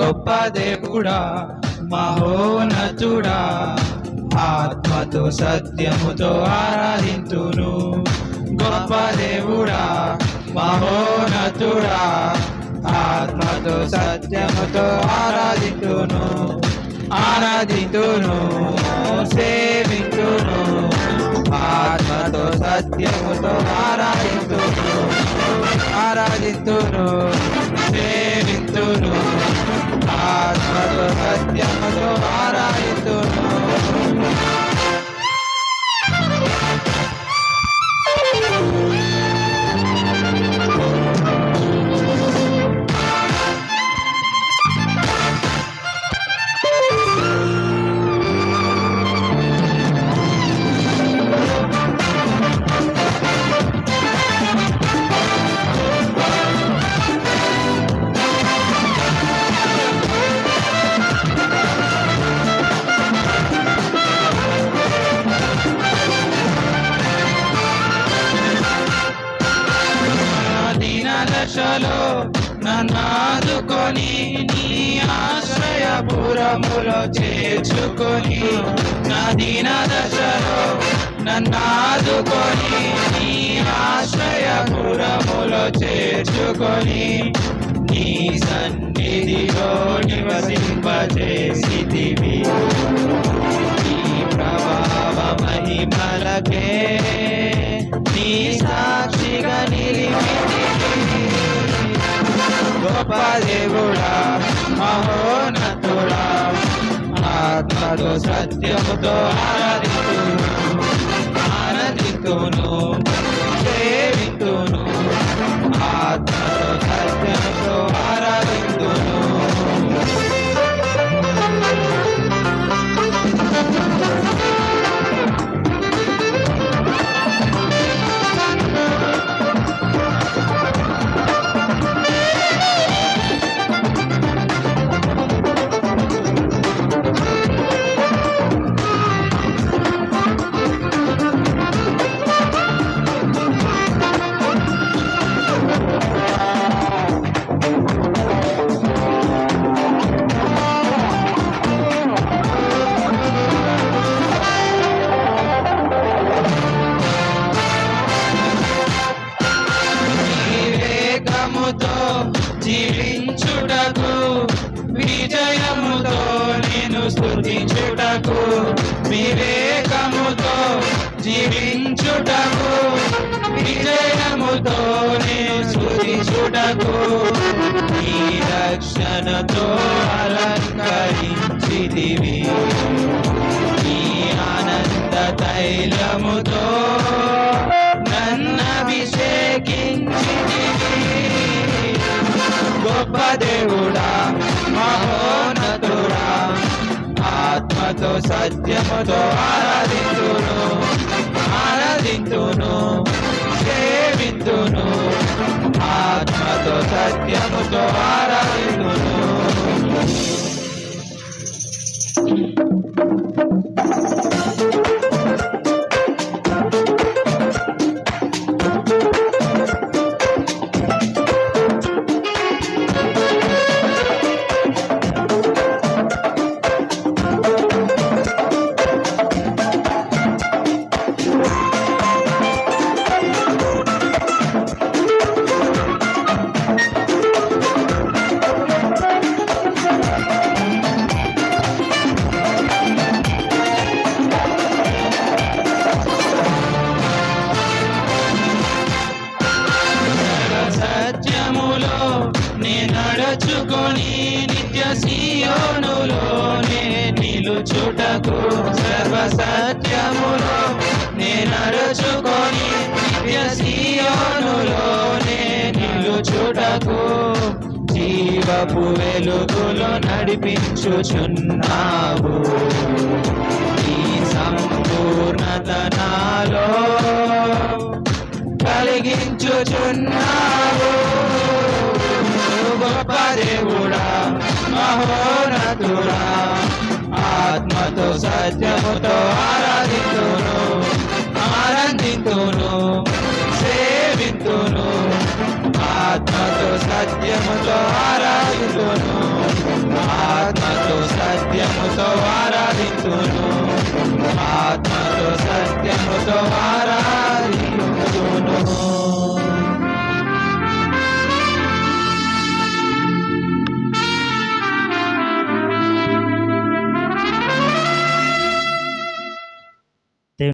గొప్ప దేవుడా మహోనతుడా ఆత్మతో సత్యముతో ఆరాధింతును. గొప్ప దేవుడా మహోనతుడా ఆత్మతో సత్యముతో ఆరాధితును. ఆరాధితును సేవితును. ఆత్మతో సత్యముతో ఆరాధితును. ఆరాధితును. దీన నన్నాదుకొని నీ ఆశ్రయపురములో చేర్చుకొని నా దీన దశలో నన్నాదుకొని నీ ఆశ్రయపురములో చేర్చుకొని నీ సన్నిధిలో నివసింపచేసితివి. నీ ప్రభావ మహిమలకే గొప్ప దేవుడా మహోన్నతుడా ఆత్మతో సత్యముతో ఆరాధితు ఆరాధితును నేను స్థుతించుటకు వివేకముతో జీవించుటకు విజయముతో నేను స్థుతించుటకు ఈ రక్షణతో అలంకరించిదివి ఈ ఆనంద తైలముతో నన్నభిషేకించితివి. గొప్ప దేవుడా మహో ఆత్మతో సత్యముతో ఆరాధించును ఆరాధించును సేవింతును ఆత్మతో సత్యముతో ఆరాధింతును సత్యములో నే నడచుకొని నిత్య సియోనులో నిలుచుటకు సర్వ సత్యములో నే నడచుకొని నిత్య సియోనులో నిలుచుటకు జీవపు వెలుగులో నడిపించుచున్నావు. ఈ సంపూర్ణత నాలో కలిగించుచున్నావు. గొప్ప దేవుడా మహోనతుడా ఆత్మతో సత్యముతో ఆరాధితును